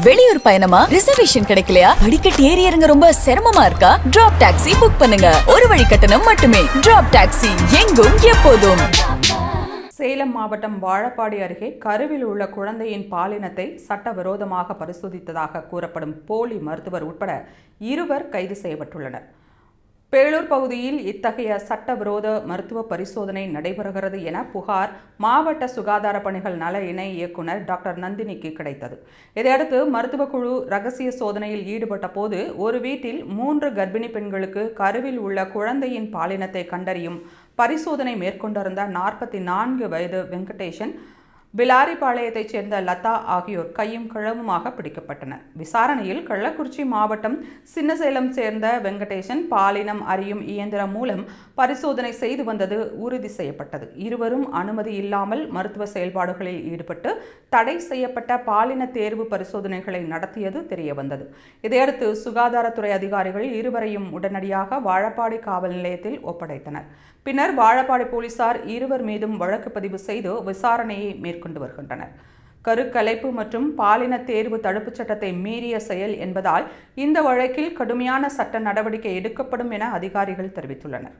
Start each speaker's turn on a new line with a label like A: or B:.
A: வெளியூர் பயணமா? ரிசர்வேஷன் கிடைக்கலையா? படிக்கட் ஏறி இறங்க ரொம்ப சிரமமா இருக்கா? டிராப் டாக்ஸி புக் பண்ணுங்க. ஒரு வழி கட்டணம் மட்டுமே. டிராப் டாக்ஸி எங்கும் எப்போதும்.
B: சேலம் மாவட்டம் வாழப்பாடி அருகே கருவில் உள்ள குழந்தையின் பாலினத்தை சட்டவிரோதமாக பரிசோதித்ததாக கூறப்படும் போலி மருத்துவர் உட்பட இருவர் கைது செய்யப்பட்டுள்ளனர். பேளூர் பகுதியில் இத்தகைய சட்டவிரோத மருத்துவ பரிசோதனை நடைபெறுகிறது என புகார் மாவட்ட சுகாதார பணிகள் நல இணை இயக்குனர் டாக்டர் நந்தினிக்கு கிடைத்தது. இதையடுத்து மருத்துவ குழு ரகசிய சோதனையில் ஈடுபட்ட போது ஒரு வீட்டில் மூன்று கர்ப்பிணி பெண்களுக்கு கருவில் உள்ள குழந்தையின் பாலினத்தை கண்டறியும் பரிசோதனை மேற்கொண்டிருந்த நாற்பத்தி நான்கு வயது வெங்கடேஷன் பிலாரிபாளையத்தைச் சேர்ந்த லதா ஆகியோர் கையும் களவுமாக பிடிக்கப்பட்டனர். விசாரணையில் கள்ளக்குறிச்சி மாவட்டம் சின்னசேலம் சேர்ந்த வெங்கடேசன் பாலினம் அறியும் இயந்திரம் மூலம் பரிசோதனை செய்து வந்தது உறுதி செய்யப்பட்டது. இருவரும் அனுமதி இல்லாமல் மருத்துவ செயல்பாடுகளில் ஈடுபட்டு தடை செய்யப்பட்ட பாலின தேர்வு பரிசோதனைகளை நடத்தியது தெரியவந்தது. இதையடுத்து சுகாதாரத்துறை அதிகாரிகள் இருவரையும் உடனடியாக வாழப்பாடி காவல் நிலையத்தில் ஒப்படைத்தனர். பின்னர் வாழப்பாடி போலீசார் இருவர் மீதும் வழக்கு பதிவு செய்து விசாரணையை மேற்கொண்டு வருகின்றனர். கருக்கலைப்பு மற்றும் பாலின தேர்வு தடுப்புச் சட்டத்தை மீறிய செயல் என்பதால் இந்த வழக்கில் கடுமையான சட்ட நடவடிக்கை எடுக்கப்படும் என அதிகாரிகள் தெரிவித்துள்ளனர்.